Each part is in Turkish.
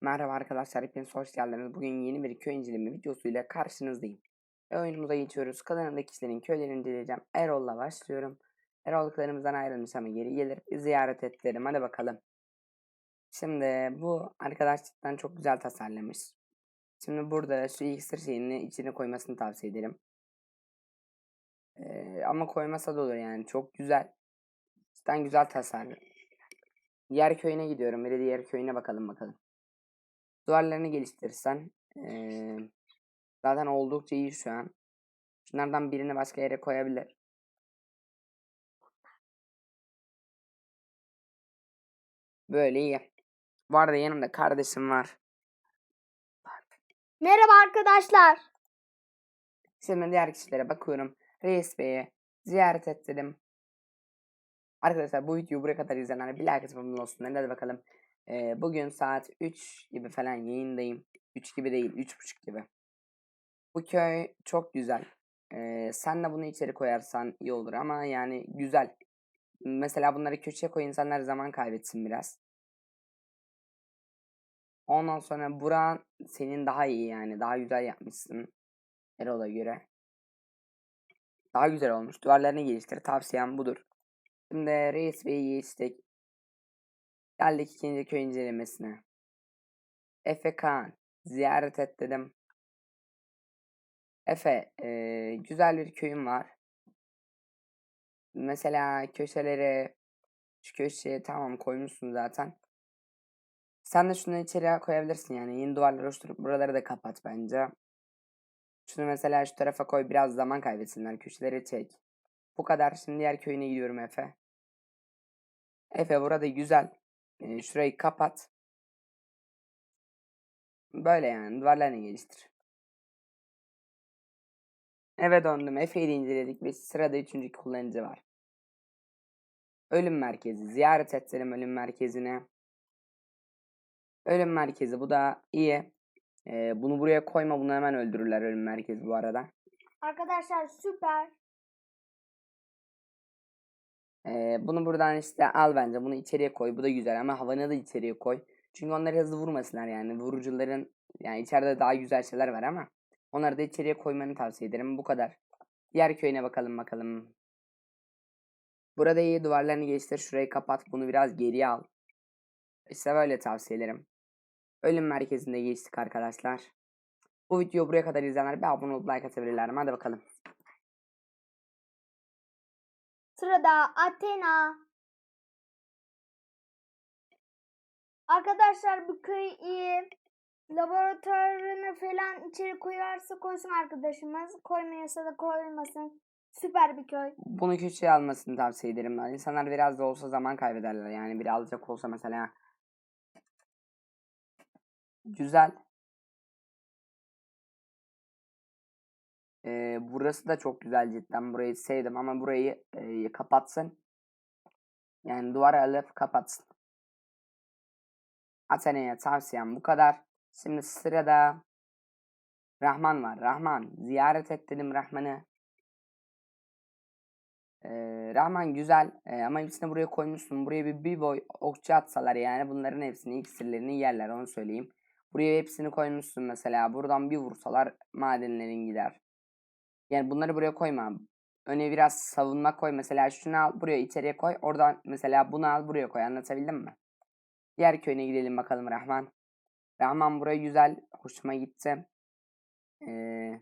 Merhaba arkadaşlar, hepiniz hoş geldiniz. Bugün yeni bir köy inceleme videosuyla karşınızdayım. Ve oyunumuza geçiyoruz. Kanalımdaki kişilerin köylerini inceleyeceğim. Erol'la başlıyorum. Erol köylerimizden ayrılmış ama geri gelir. Bir ziyaret edelim. Hadi bakalım. Şimdi bu arkadaş cidden çok güzel tasarlamış. Şimdi burada şu iksir şeyini içine koymasını tavsiye ederim. Ee, ama koymasa da olur yani. Çok güzel. Cidden güzel tasarlı. Diğer köyüne gidiyorum. Bir de diğer köyüne bakalım bakalım. Duvarlarını geliştirirsen eee, zaten oldukça iyi şu an. Şunlardan birini başka yere koyabilir. Böyle iyi. Bu arada yanımda kardeşim var. Merhaba arkadaşlar. Şimdi diğer kişilere bakıyorum. Reis Bey'i ziyaret ettim. Arkadaşlar bu videoyu buraya kadar izleyenler bir like abone olsunlar. Hadi bakalım. Ee, bugün saat 3 gibi falan yayındayım. 3 gibi değil 3.30 gibi. Bu köy çok güzel. Ee, sen de bunu içeri koyarsan iyi olur ama yani güzel. Mesela bunları köşeye koy insanlar zaman kaybetsin biraz. Ondan sonra buran senin daha iyi yani. Daha güzel yapmışsın. Erol'a göre. Daha güzel olmuş. Duvarlarını geliştir. Tavsiyem budur. Şimdi Reis Bey'i geçtik. Geldik ikinci köy incelemesine. Efe Kaan. Ziyaret et dedim. Efe, eee, güzel bir köyüm var. Mesela köşelere, şu köşeye tamam koymuşsun zaten. Sen de şunu içeriye koyabilirsin yani. Yeni duvarlar oluşturup buraları da kapat bence. Şunu mesela şu tarafa koy biraz zaman kaybetsinler. Köşeleri çek. Bu kadar. Şimdi diğer köyüne gidiyorum Efe. Efe burada güzel. Şurayı kapat. Böyle yani. Duvarlarını geliştir. Eve döndüm. Efe'yi inceledik ve sırada üçüncü kullanıcı var. Ölüm merkezi. Ziyaret edelim ölüm merkezine. Ölüm merkezi. Bu da iyi. Ee, bunu buraya koyma. Bunu hemen öldürürler ölüm merkezi bu arada. Arkadaşlar süper. Ee, bunu buradan işte al bence. Bunu içeriye koy. Bu da güzel ama havanı da içeriye koy. Çünkü onları hızlı vurmasınlar yani. Vurucuların yani içeride daha güzel şeyler var ama onları da içeriye koymanı tavsiye ederim. Bu kadar. Diğer köyüne bakalım bakalım. Burada iyi duvarlarını geçtir. Şurayı kapat. Bunu biraz geriye al. İşte böyle tavsiye ederim. Ölüm merkezinde geçtik arkadaşlar. Bu videoyu buraya kadar izleyenler bir abone olup like atabilirler? Hadi bakalım. Sırada Athena. Arkadaşlar bu köy. Laboratuvarını falan içeri koyarsa koysun arkadaşımız. Koymuyorsa da koymasın. Süper bir köy. Bunu köşeye almasını tavsiye ederim. İnsanlar biraz da olsa zaman kaybederler. Yani biri alacak olsa mesela. Güzel. Ee, burası da çok güzel cidden. Burayı sevdim ama burayı e, kapatsın. Yani duvar alıp kapatsın. Athena'ya tavsiyem bu kadar. Şimdi sırada Rahman var. Rahman. Ziyaret et dedim Rahman'ı. Ee, Rahman güzel ee, ama hepsini buraya koymuşsun. Buraya bir, bir boy okçu atsalar yani bunların hepsini iksirlerini yerler onu söyleyeyim. Buraya hepsini koymuşsun mesela. Buradan bir vursalar madenlerin gider. Yani bunları buraya koyma. Öne biraz savunma koy. Mesela şunu al buraya içeriye koy. Oradan mesela bunu al buraya koy. Anlatabildim mi? Diğer köyüne gidelim bakalım Rahman. Rahman buraya güzel. Hoşuma gitti. Ee,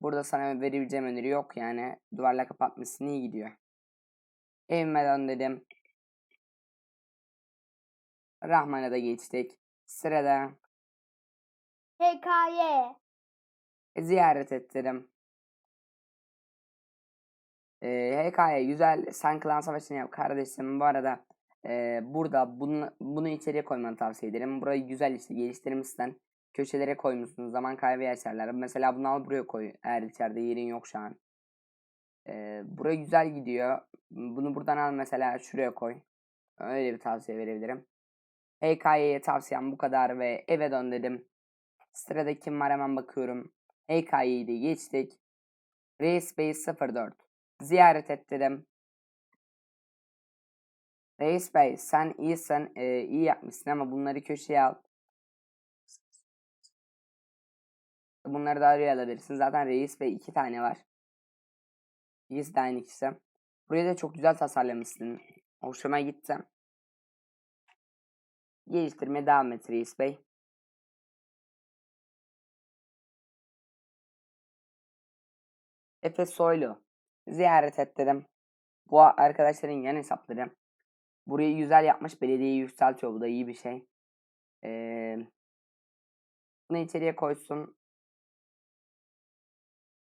burada sana verebileceğim öneri yok. Yani duvarla kapatmışsın iyi gidiyor. Evime dön dedim. Rahman'a da geçtik. Sırada HKY. ziyaret ettim. Ee, HK'ya güzel sen klan savaşını yap kardeşim. Bu arada e, burada bunu, bunu içeriye koymanı tavsiye ederim. Burayı güzel işte geliştirmişsen köşelere koymuşsun zaman kaybı yaşarlar. Mesela bunu al buraya koy eğer içeride yerin yok şu an. Ee, buraya güzel gidiyor. Bunu buradan al mesela şuraya koy. Öyle bir tavsiye verebilirim. HK'ye tavsiyem bu kadar ve eve dön dedim. Sırada kim var hemen bakıyorum. HK'yi de geçtik. Bey 04. Ziyaret et dedim. Reis Bey sen iyisin, e, iyi yapmışsın ama bunları köşeye al. Bunları da araya alabilirsin. Zaten reis ve iki tane var. İkisi de aynı kişi. Burayı da çok güzel tasarlamışsın. Hoşuma gitti. Geliştirmeye devam et reis bey. Efe Soylu. Ziyaret et dedim. Bu arkadaşların yan hesapları. Burayı güzel yapmış. Belediyeyi yükseltiyor. Bu da iyi bir şey. Ee, bunu içeriye koysun.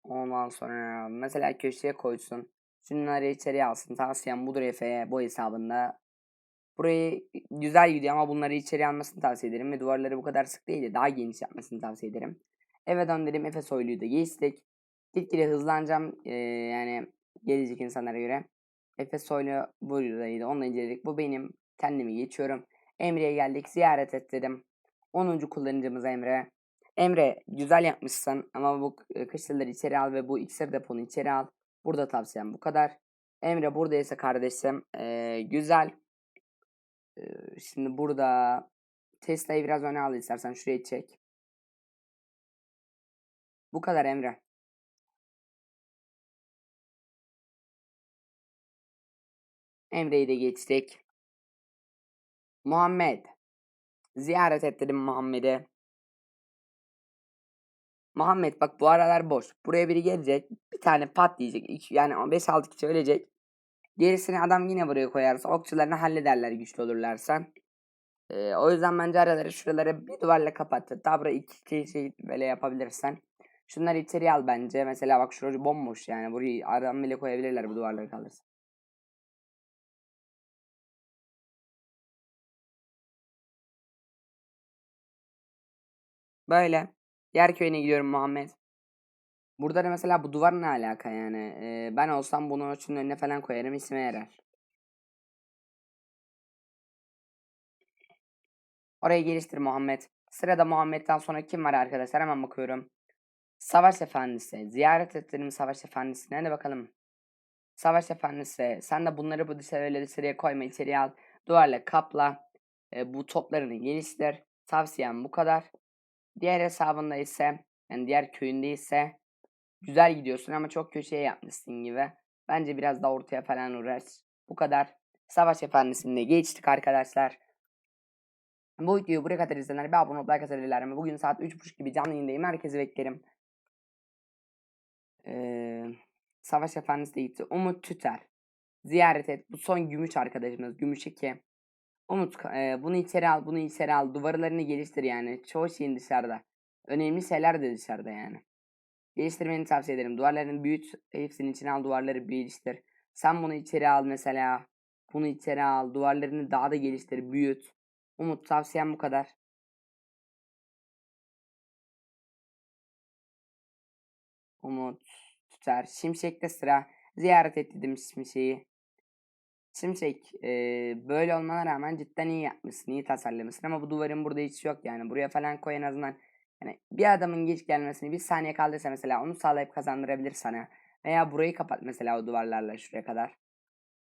Ondan sonra mesela köşeye koysun. Şunları içeriye alsın. Tavsiyem budur Efe'ye bu hesabında. Burayı güzel gidiyor ama bunları içeriye almasını tavsiye ederim. Ve duvarları bu kadar sık değil de daha geniş yapmasını tavsiye ederim. Eve döndürelim. Efe Soylu'yu da geçtik. Gitgide hızlanacağım. Ee, yani gelecek insanlara göre. Efe Soylu buradaydı. Onunla inceledik. Bu benim. Kendimi geçiyorum. Emre'ye geldik. Ziyaret et dedim. 10. kullanıcımız Emre. Emre güzel yapmışsın ama bu e, kışlaları içeri al ve bu iksir deponu içeri al. Burada tavsiyem bu kadar. Emre buradaysa kardeşim ee, güzel. Ee, şimdi burada Tesla'yı biraz öne al istersen şuraya çek. Bu kadar Emre. Emre'yi de geçtik. Muhammed. Ziyaret et dedim Muhammed'e. Muhammed bak bu aralar boş. Buraya biri gelecek. Bir tane pat diyecek. Yani 5-6 kişi ölecek. Gerisini adam yine buraya koyarsa okçularını hallederler güçlü olurlarsa. Ee, o yüzden bence araları şuraları bir duvarla kapat. Buraya iki kişi böyle yapabilirsen. Şunları içeriye al bence. Mesela bak şurası bomboş yani. Burayı aradan bile koyabilirler bu duvarları kalırsa. Böyle. Diğer köyüne gidiyorum Muhammed. Burada da mesela bu duvar ne alaka yani? Ee, ben olsam bunu şunun önüne falan koyarım isme yarar. Orayı geliştir Muhammed. Sırada Muhammed'den sonra kim var arkadaşlar? Hemen bakıyorum. Savaş Efendisi. Ziyaret ettiğim Savaş Efendisi. Hadi bakalım. Savaş Efendisi. Sen de bunları bu dışarıya dışarıya koyma. içeriye al. Duvarla kapla. Ee, bu toplarını geliştir. Tavsiyem bu kadar. Diğer hesabında ise yani diğer köyünde ise güzel gidiyorsun ama çok köşeye yapmışsın gibi. Bence biraz da ortaya falan uğraş. Bu kadar. Savaş Efendisi'nde geçtik arkadaşlar. Bu videoyu buraya kadar izleyenler bir abone olup like atabilirler? Bugün saat 3.30 gibi canlı yayındayım. Herkesi beklerim. Ee, Savaş Efendisi de gitti. Umut Tüter. Ziyaret et. Bu son gümüş arkadaşımız. Gümüş 2. Umut e, bunu içeri al, bunu içeri al. Duvarlarını geliştir yani. Çoğu şeyin dışarıda. Önemli şeyler de dışarıda yani. Geliştirmeni tavsiye ederim. Duvarlarını büyüt. Hepsinin içine al. Duvarları geliştir. Sen bunu içeri al mesela. Bunu içeri al. Duvarlarını daha da geliştir. Büyüt. Umut tavsiyem bu kadar. Umut tutar. Şimşek'te sıra. Ziyaret et dedim Şimşek'i. Şimşek e, böyle olmana rağmen cidden iyi yapmışsın. iyi tasarlamışsın ama bu duvarın burada hiç yok yani. Buraya falan koy en azından. Yani bir adamın geç gelmesini bir saniye kaldıysa mesela onu sağlayıp kazandırabilir sana. Veya burayı kapat mesela o duvarlarla şuraya kadar.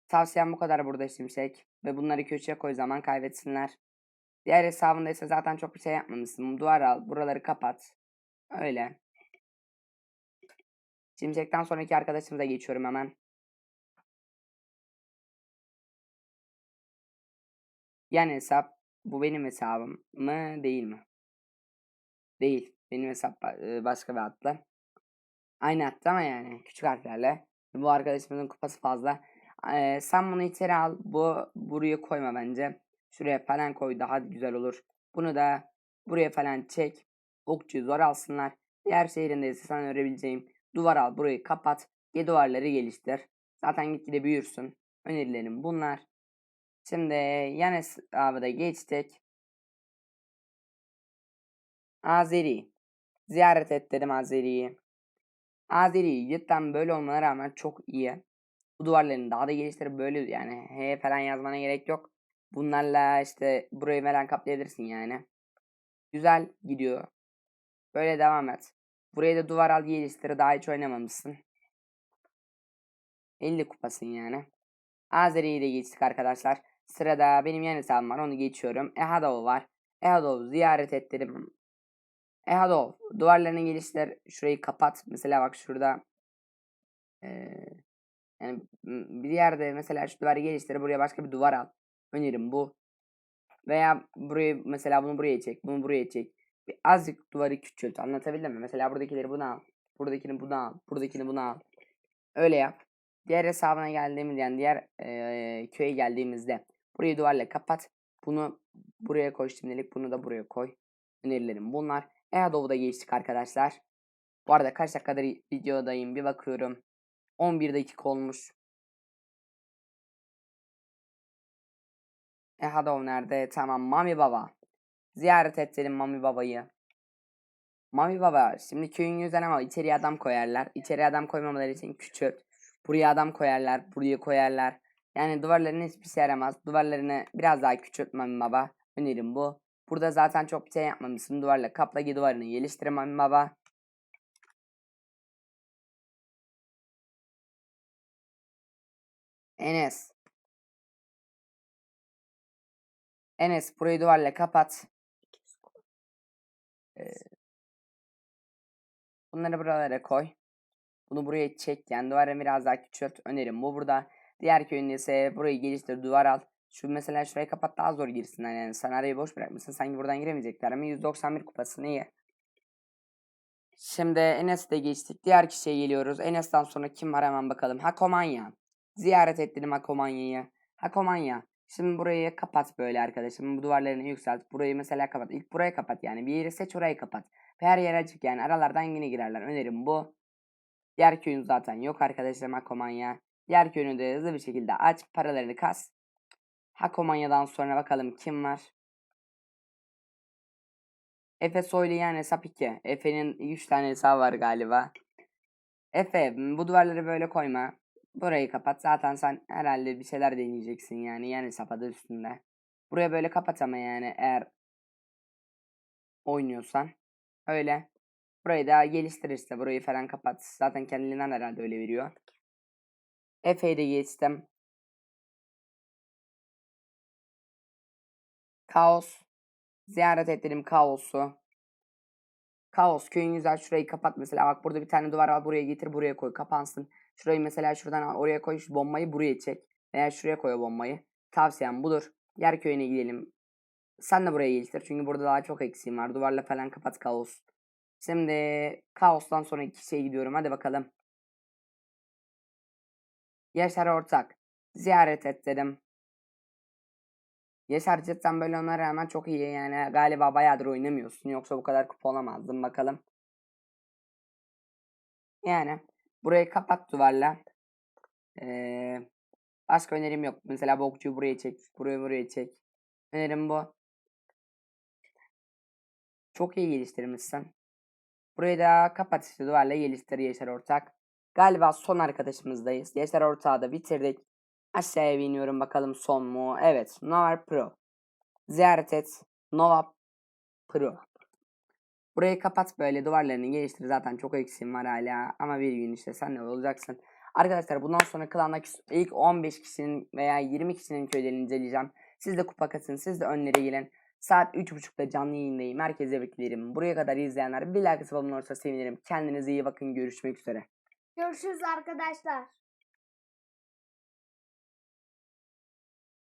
Tavsiyem bu kadar burada Şimşek. Ve bunları köşeye koy zaman kaybetsinler. Diğer hesabında ise zaten çok bir şey yapmamışsın. Duvar al. Buraları kapat. Öyle. Şimşek'ten sonraki arkadaşımıza geçiyorum hemen. Yani hesap bu benim hesabım mı değil mi? Değil. Benim hesap ba- başka bir adla. Aynı hatta ama yani küçük harflerle. Bu arkadaşımızın kupası fazla. Ee, sen bunu içeri al. Bu buraya koyma bence. Şuraya falan koy daha güzel olur. Bunu da buraya falan çek. Okçu zor alsınlar. Diğer şehrinde ise sana örebileceğim. Duvar al burayı kapat. Ge duvarları geliştir. Zaten gitgide büyürsün. Önerilerim bunlar. Şimdi yan hesabı da geçtik. Azeri. Ziyaret et dedim Azeri'yi. Azeri cidden böyle olmana rağmen çok iyi. Bu duvarlarını daha da geliştirip böyle yani H falan yazmana gerek yok. Bunlarla işte burayı falan kaplayabilirsin yani. Güzel gidiyor. Böyle devam et. Buraya da duvar al geliştir daha hiç oynamamışsın. 50 kupasın yani. Azeri'yi de geçtik arkadaşlar. Sırada benim yan hesabım var onu geçiyorum. Ehadov var. Ehadov ziyaret et dedim. Ehadov duvarlarını geliştir. Şurayı kapat. Mesela bak şurada eee, yani bir yerde mesela şu duvarı geliştir. Buraya başka bir duvar al. Önerim bu. Veya burayı mesela bunu buraya çek. Bunu buraya çek. Bir azıcık duvarı küçült. Anlatabildim mi? Mesela buradakileri bunu al. Buradakini bunu al. Buradakini bunu al. Öyle yap. Diğer hesabına geldiğimiz yani diğer eee, köye geldiğimizde burayı duvarla kapat. Bunu buraya koy şimdilik. Bunu da buraya koy. Önerilerim bunlar. Eadov'da geçtik arkadaşlar. Bu arada kaç dakikadır videodayım bir bakıyorum. 11 dakika olmuş. Ehadov nerede? Tamam Mami Baba. Ziyaret edelim Mami Baba'yı. Mami Baba şimdi köyün yüzden ama içeriye adam koyarlar. İçeriye adam koymamaları için küçült. Buraya adam koyarlar. Buraya koyarlar. Yani duvarların hiçbir şey yaramaz. Duvarlarını biraz daha küçült Mami Baba. Önerim bu. Burada zaten çok bir şey yapmamışsın. Duvarla kapla duvarını geliştir Mami Baba. Enes. Enes burayı duvarla kapat. Ee, bunları buralara koy. Bunu buraya çek. Yani duvarı biraz daha küçült. Önerim bu burada. Diğer köyünde ise burayı geliştir. Duvar al. Şu mesela şurayı kapat daha zor girsinler yani. Sen arayı boş bırakmışsın. Sanki buradan giremeyecekler ama 191 kupası iyi. Şimdi Enes'e geçtik. Diğer kişiye geliyoruz. Enes'ten sonra kim var hemen bakalım. Hakomanya. Ziyaret ettim Hakomanya'yı. Hakomanya. Şimdi burayı kapat böyle arkadaşım. Bu duvarlarını yükselt. Burayı mesela kapat. İlk burayı kapat yani. Bir yeri seç orayı kapat. Her yer açık yani. Aralardan yine girerler. Önerim bu. Diğer köyün zaten yok arkadaşlar Hakomanya. Diğer köyünü de hızlı bir şekilde aç. Paralarını kas. Hakomanya'dan sonra bakalım kim var. Efe Soylayan hesap 2. Efe'nin 3 tane hesabı var galiba. Efe bu duvarları böyle koyma. Burayı kapat. Zaten sen herhalde bir şeyler deneyeceksin yani. Yani hesap adı üstünde. Buraya böyle kapat ama yani eğer oynuyorsan. Öyle. Burayı da geliştir işte. Burayı falan kapat. Zaten kendiliğinden herhalde öyle veriyor. Efe'yi de geçtim. Kaos. Ziyaret edelim kaosu. Kaos köyün güzel şurayı kapat mesela bak burada bir tane duvar al buraya getir buraya koy kapansın. Şurayı mesela şuradan al oraya koy şu bombayı buraya çek. Veya şuraya koy bombayı. Tavsiyem budur. Yer köyüne gidelim. Sen de buraya geliştir çünkü burada daha çok eksiğim var. Duvarla falan kapat kaos. Şimdi kaostan sonraki kişiye gidiyorum hadi bakalım. Yaşar Ortak. Ziyaret et dedim. Yaşar cidden böyle ona rağmen çok iyi yani galiba bayağıdır oynamıyorsun yoksa bu kadar kupa olamazdım bakalım. Yani burayı kapat duvarla. Ee, başka önerim yok. Mesela bokçuyu buraya çek, buraya buraya çek. Önerim bu. Çok iyi geliştirmişsin. Burayı da kapat işte duvarla geliştir Yaşar Ortak. Galiba son arkadaşımızdayız. Yaşar Ortak'ı da bitirdik. Aşağıya iniyorum bakalım son mu? Evet. Nova Pro. Ziyaret et. Nova Pro. Burayı kapat böyle duvarlarını geliştir. Zaten çok eksiğim var hala. Ama bir gün işte sen ne olacaksın. Arkadaşlar bundan sonra klandaki ilk 15 kişinin veya 20 kişinin köylerini inceleyeceğim. Siz de kupa katın. Siz de önlere gelin. Saat 3.30'da canlı yayındayım. Herkese beklerim. Buraya kadar izleyenler bir like olursa sevinirim. Kendinize iyi bakın. Görüşmek üzere. Görüşürüz arkadaşlar.